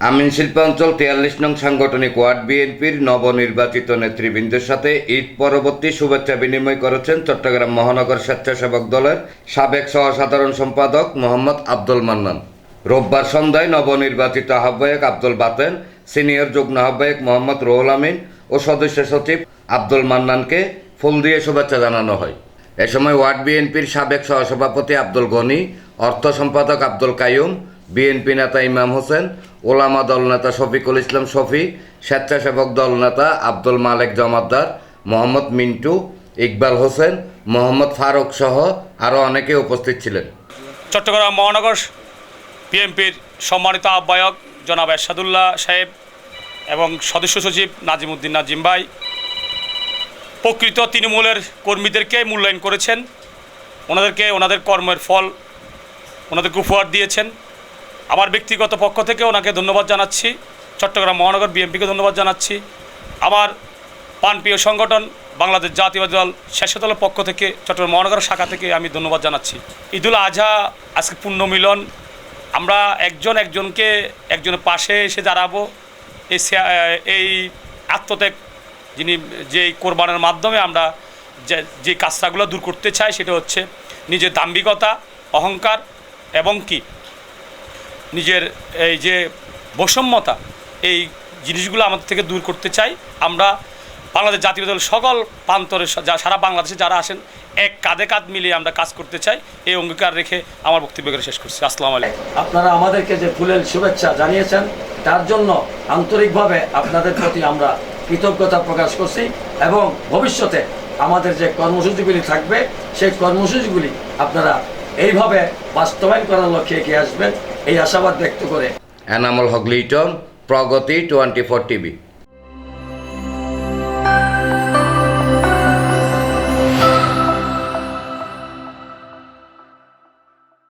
আমিন শিল্পাঞ্চল তিয়াল্লিশ নং সাংগঠনিক ওয়ার্ড বিএনপির নবনির্বাচিত নেতৃবৃন্দের সাথে ঈদ পরবর্তী শুভেচ্ছা বিনিময় করেছেন চট্টগ্রাম মহানগর স্বেচ্ছাসেবক দলের সাবেক সহসাধারণ সম্পাদক মোহাম্মদ আব্দুল মান্নান। রোববার সন্ধ্যায় নবনির্বাচিত আহ্বায়ক আব্দুল বাতেন, সিনিয়র যুগ্ম আহ্বায়ক মোহাম্মদ রুহুল আমিন ও সদস্য সচিব আব্দুল মান্নানকে ফুল দিয়ে শুভেচ্ছা জানানো হয়। এ সময় ওয়ার্ড বিএনপির সাবেক সহসভাপতি আব্দুল গনি, অর্থ সম্পাদক আব্দুল কাইয়ুম বিএনপি নেতা ইমাম হোসেন, ওলামা দল নেতা শফিকুল ইসলাম শফি, স্বেচ্ছাসেবক দল নেতা আব্দুল মালেক জমাদ্দার, মোহাম্মদ মিন্টু, ইকবাল হোসেন, মোহাম্মদ ফারুক সহ আরও অনেকে উপস্থিত ছিলেন। চট্টগ্রাম মহানগর বিএনপির সম্মানিত আহ্বায়ক জনাব এরশাদুল্লাহ সাহেব এবং সদস্য সচিব নাজিমুদ্দিন নাজিম ভাই, প্রকৃত তৃণমূলের কর্মীদেরকে মূল্যায়ন করেছেন। ওনাদেরকে, ওনাদের কর্মের ফল, ওনাদেরকে উপহার দিয়েছেন। আমার ব্যক্তিগত পক্ষ থেকে ওনাকে ধন্যবাদ জানাচ্ছি। চট্টগ্রাম মহানগর বিএনপিকে ধন্যবাদ জানাচ্ছি। আমার পানপ্রিয় সংগঠন বাংলাদেশ জাতীয়বাদী দল স্বেচ্ছাদলের পক্ষ থেকে চট্টগ্রাম মহানগর শাখা থেকে আমি ধন্যবাদ জানাচ্ছি। ঈদুল আজহা, আজকে পূর্ণ মিলন। আমরা একজন একজনকে একজনের পাশে এসে দাঁড়াবো। এই এই আত্মত্যাগ যিনি যে কোরবানের মাধ্যমে আমরা যে যে কাজটাগুলো দূর করতে চাই সেটা হচ্ছে নিজের দাম্ভিকতা, অহংকার এবং কি? নিজের এই যে বৈষম্যতা, এই জিনিসগুলো আমাদের থেকে দূর করতে চাই। আমরা বাংলাদেশ জাতীয় দল সকল প্রান্তরে সারা বাংলাদেশে যারা আসেন, এক কাঁধে কাঁধ মিলিয়ে আমরা কাজ করতে চাই। এই অঙ্গীকার রেখে আমার বক্তব্যকে শেষ করছি। আসসালামু আলাইকুম। আপনারা আমাদেরকে যে ফুলের শুভেচ্ছা জানিয়েছেন, তার জন্য আন্তরিকভাবে আপনাদের প্রতি আমরা কৃতজ্ঞতা প্রকাশ করছি এবং ভবিষ্যতে আমাদের যে কর্মসূচিগুলি থাকবে, সেই কর্মসূচিগুলি আপনারা এইভাবে বাস্তবায়ন করার লক্ষ্যে এগিয়ে আসবেন। এই আশাবাদ ব্যক্ত করে। এনামুল হক লিটন প্রগতি টোয়েন্টি ফোর টিভি